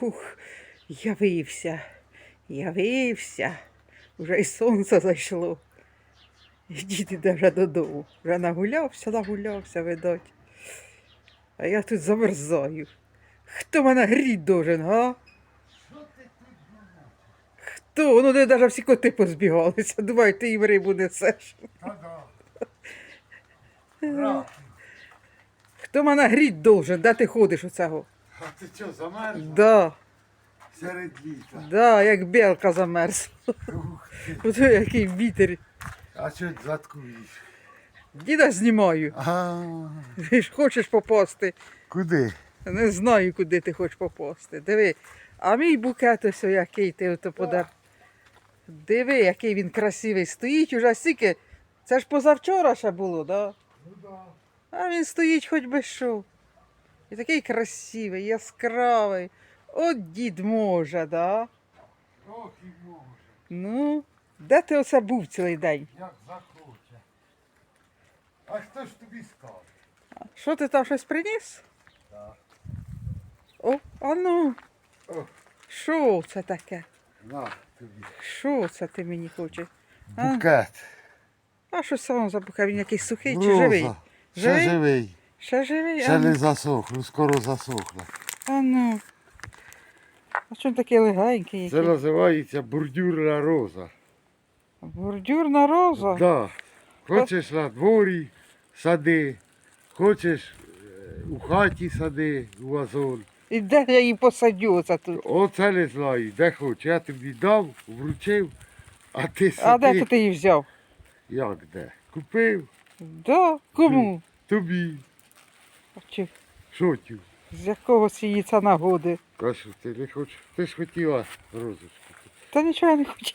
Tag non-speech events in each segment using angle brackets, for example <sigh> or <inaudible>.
Ух, явився, явився. Вже й сонце зайшло. І іде вже додому. Вже нагулявся, нагулявся, видать. А я тут замерзаю. Хто мене гріть должен, га? Хто? Ну де навіть всі коти позбігалися. Думаю, ти їм рибу несеш. Хто мене гріть должен? Де ти ходиш оцього? А ти що, замерзла? Да, Серед літа. да, як білка замерзла. Ух ти. <laughs> Ото який вітер. А що заткуєш? Діда знімаю. А, Ти ж хочеш попасти. куди? Не знаю, куди ти хочеш попасти. Диви. А мій букет ось який ти ото подар. Диви, який він красивий. Стоїть уже стільки. Це ж позавчора ще було, да? Ну да. А він стоїть хоч би що. І такий красивий, яскравий. От дід може, да? Трохи може, Ну, де ти оце був цілий день? як захоче. А хто ж тобі скаже? Що ти там щось приніс? Так. О, а ну. Що це таке? На тобі. Що це ти мені хочеш? А, Букет. а що це вам за букет? Він якийсь сухий чи живий? Живий? Ще живий. Ще живий? Ще А, не ну. засохло, скоро засохло. а ну. А чому такий легенький? Це Який? називається бордюрна роза. Бордюрна роза? Да. Хочеш на дворі сади, хочеш е, у хаті сади, у вазон. І де я її посадю оце тут? Оце не знаю, де хочеш. Я тобі дав, вручив, а ти А де сади. ти її взяв? Як де? Купив Да? Кому? тобі. А Чи з якого її це нагоди? Кажу, ти не хочеш. Ти ж хотіла розочку. Та нічого я не хочу.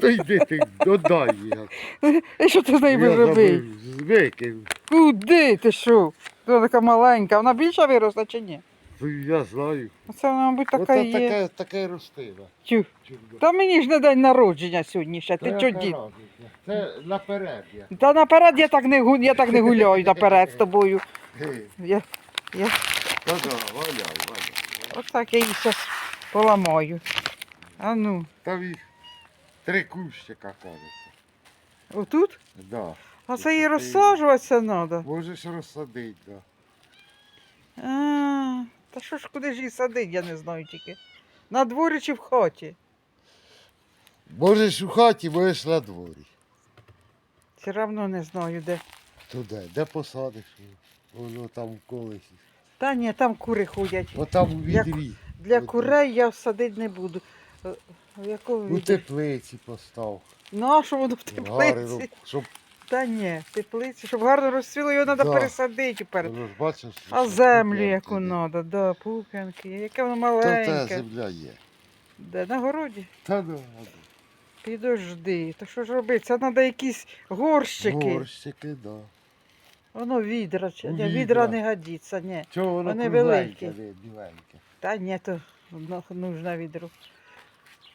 Та йди ти, додай її. І що ти з нею будеш робити? Куди ти що? Вона така маленька, вона більша виросла чи ні? Ну, Я знаю. Оце вона, мабуть, така Оце є. таке, таке ростила. Тю. Чудо. Та мені ж не день народження сьогодні ще. Ти чого дід? Це наперед я. Та наперед я так не гу- я так не гуляю наперед з тобою. Я, я, Та да, валяй, валяй. отак я її зараз поламаю. А ну, Там їх три кущика, кажеться. отут? Да. А це її розсаджуватися треба. Можеш розсадити, да. А, та що ж куди ж її садити, я не знаю тільки. На дворі чи в хаті? Можеш у хаті, можеш на дворі. Все одно не знаю де. Туди, де посадиш? Воно там в колесі. Та ні, там кури ходять. Отам у Як- відрі. Для От- курей я садити не буду. Е, в Якому У віді? теплиці постав. Ну, а що воно в Гарно, теплиці? щоб Та ні, в теплиці, щоб гарно розцвіло, його треба Да. пересадити воно ж бачиш. А землю пуп'янки яку є. треба, да, пуп'янки, яке воно То та маленьке. земля є. Де, на городі? Та да, Підожди, то що ж робити? Це треба якісь горщики. горщики, да. Воно відра, чи- ні, відра. відра не годиться, ні. Чого воно Вони кругленьке, великі. біленьке? Та ні, то воно нужно відро.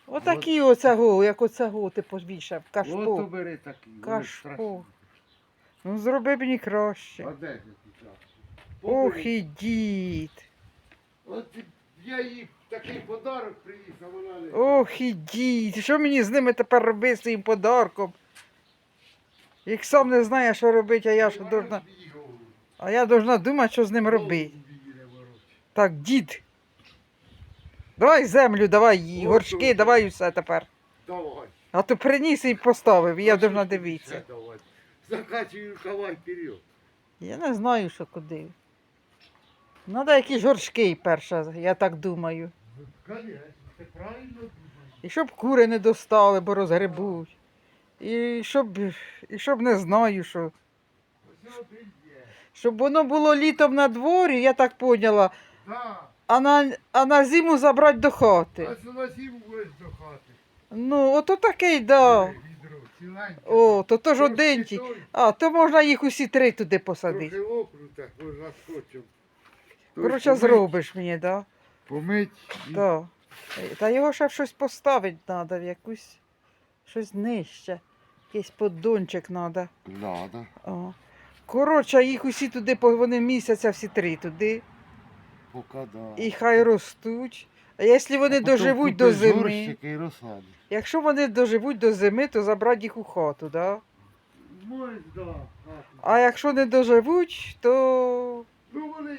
Отакі оцього, як оцього ти повішав, кашпо. Ото бери такий. вони Кашпо. страшні. Ну зроби мені краще. А де ж ти так? Ох і дід. От я їй такий подарок приніс, а вона не. Ох і дід. Що мені з ними тепер робити з своїм подарком? Як сам не знає, що робити, а я ж должна. А я должна думати, що з ним робити. Так, дід. Давай землю, давай Ось горшки, давай усе тепер. Давай. А то приніс і поставив, і я должна дивитися. Давай. Закачуй рукава вперед. Я не знаю, що куди. Надо якісь горшки перше, я так думаю. Конечно, ти правильно думаєш. І щоб кури не достали, бо розгребуть. І щоб, і щоб не знаю, що. Щоб воно було літом на дворі, я так поняла, Да. а на, а на зиму забрати до хати. Ось на зиму будеш до хати. Ну, ото такий, да. О, то то ж один ті. А, то можна їх усі три туди посадити. Трохи окрута, можна. Коротше, зробиш мені, да? Помить. і- Да. Та його ще щось поставити треба, в якусь щось нижче. Якийсь поддончик треба. Надо. О. Коротше, їх усі туди, вони місяця всі три туди. Поки да. І хай ростуть. А якщо вони А доживуть до зими, і якщо вони доживуть до зими, то забрати їх у хату, да? Можеш, да. А якщо не доживуть, то Ну вони,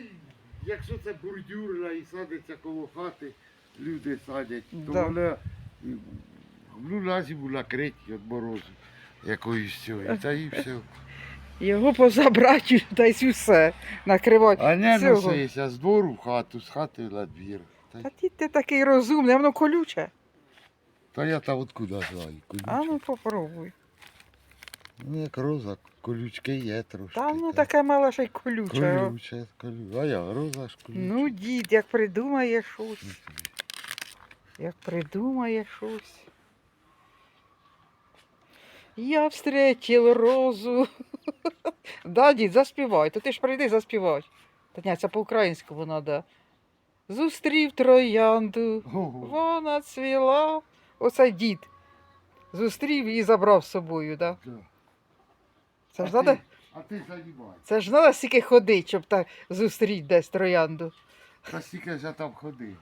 якщо це бордюрна і садиться коло хати, люди садять, то Да. вона ну, на зиму накриті від морозу якоїсь цього. Та і все. його позабрати та й все накривати. А не носися з двору в хату, з хати на двір. Та, Та ти, ти такий розумний, а воно колюче. та я там откуда знаю. Колючки. А ну попробуй. Ну, як роза, колючки є трошки. Та ну та. таке мало ще й колюче. о. Колюче, колюче. А я роза ж колюче. Ну, дід, як придумає щось. Як придумає щось. Я встретил розу. <laughs> да, дід, заспівай, то ти ж прийди заспівай. Та ні, це по-українському треба. Зустрів троянду, вона цвіла. Оце дід. Зустрів і забрав з собою, да? Да. Це ж треба, А ти займай. це ж треба стільки ходити, щоб так зустріти десь троянду. Та стільки ж я там ходив.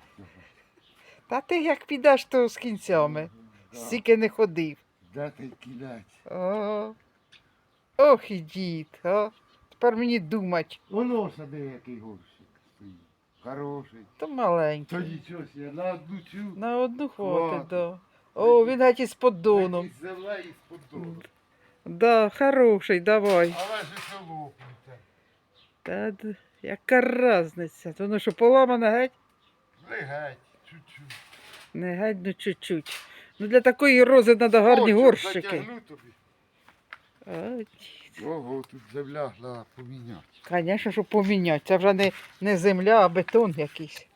Та ти як підеш, то з кінцями. Стільки не ходив. Де ти кінець? О, ох і дід, а. Тепер мені думать, Воно сади який горщик стоїть. Хороший. то То маленький. нічого себе, на одну цю. На одну хватить, да. О, він геть із поддоном. Якийсь землею з поддону. Да, хороший, давай. Але ж це лопнуте. Та, д- яка разниця? То ну що, поламане геть? Не геть, чуть-чуть. Не геть, ну чуть-чуть. Ну для такої рози треба гарні О, горщики. затягну тобі. Ого, тут земля треба поміняти. Звісно, що поміняти. Це вже не, не земля, а бетон якийсь.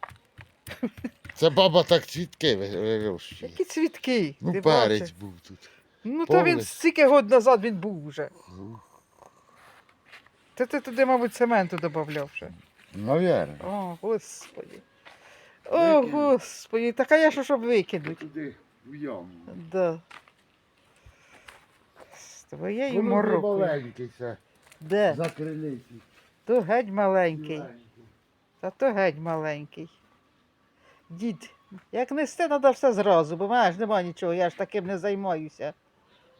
Це баба так цвітки вирощує. Які цвітки. Ну, ти бачиш? був тут. Ну, то він Повний. стільки год назад він був вже. Та ти туди, мабуть, цементу додавав ще. Навірно. О, господи. О, Викинь. господи, така я що, щоб викинути. Туди, в яму. Да. Твоєю Воно морокою. маленький це, Де? закрилитий. То геть маленький. Та то геть маленький. Дід, як нести, треба все зразу, бо маєш нема нічого, я ж таким не займаюся.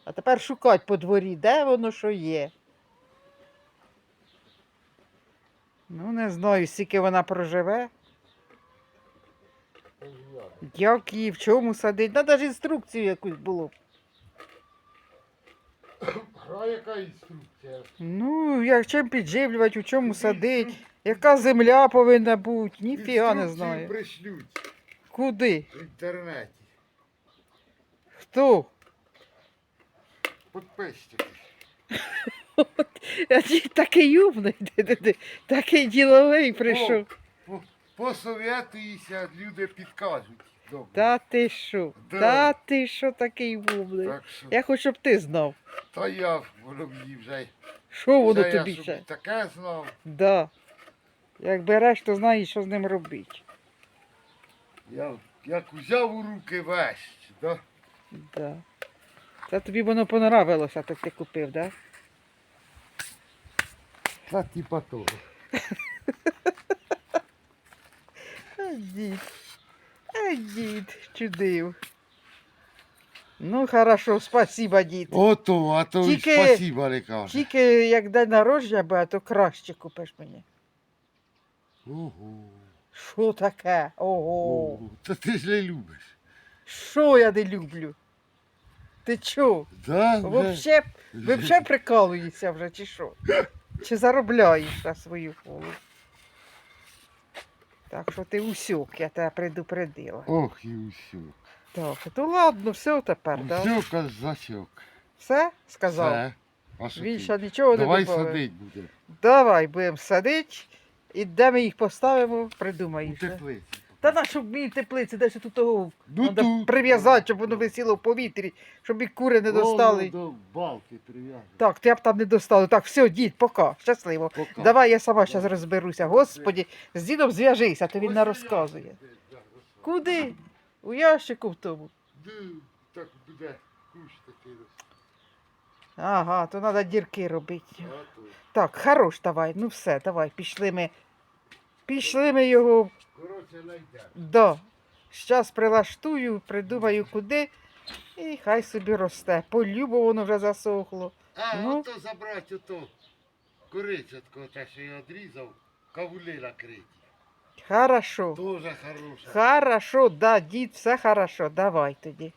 А тепер шукати по дворі, де воно що є. Ну, не знаю, скільки вона проживе. Як її, в чому садить. Треба ж інструкцію якусь було. А яка інструкція? Ну, як чим підживлювати, у чому садить, яка земля повинна бути, ніфіга не знаю. пришлють Куди? в інтернеті. Хто? Підписчики. <laughs> Такий умний, <laughs> такий діловий прийшов. По- Посовітуйся, люди підкажуть. Добре. Та ти що? Да. Та ти що такий умний? Так що, Я хочу, щоб ти знав. та я мені вже. Що воно вже я тобі собі ще? таке знав. Да. Як береш, то знаєш, що з ним робити. Я як взяв у руки весь. Да? Да. Та тобі воно понравилося, так ти купив, да? Та типа того. <laughs> Дід. А дід, чудив. Ну, хорошо, спасибо, дід. Ото, а то Тільки- Тільки... спасіба не каже. Тільки як день народження буде, то краще купиш мені. Ого. Що таке? Ого. Ого. Та ти ж не любиш. Що я не люблю? Ти чо? Да? Вообще, ви вже прикалуєтеся вже, чи що? <laughs> Чи заробляєш на свою голову? Так що ти усюк, я тебе предупредила. Ох і усюк. Так, то ладно, все тепер, так? Да? Усю казачок. Все? Сказав. Все. А що ти? Більше нічого не Давай добавив. садить буде. Давай, будемо садити. І де ми їх поставимо, У придумаєш. да? теплиці. Та на щоб мені теплиці, десь тут того Ну треба прив'язати, щоб воно висіло в повітрі, щоб і кури не достали. Воно До балки прив'язано. Так, я б там не достали. Так, все, дід, пока, щасливо. Пока. Давай я сама зараз розберуся. Господі, з дідом зв'яжися, то він не розказує. Куди? У ящику в тому. Так буде кущ такий. Ага, то треба дірки робити. Так, хорош, давай, ну все, давай, пішли ми Пішли ми його. Да. Щас прилаштую, придумаю куди, і хай собі росте. Полю, бо воно вже засохло. А, Ну. ото забрати ото коричатко, те, що я відрізав, кавули накриті. Хорошо. Дуже хороше. Хорошо, да, дід, все хорошо, давай тоді.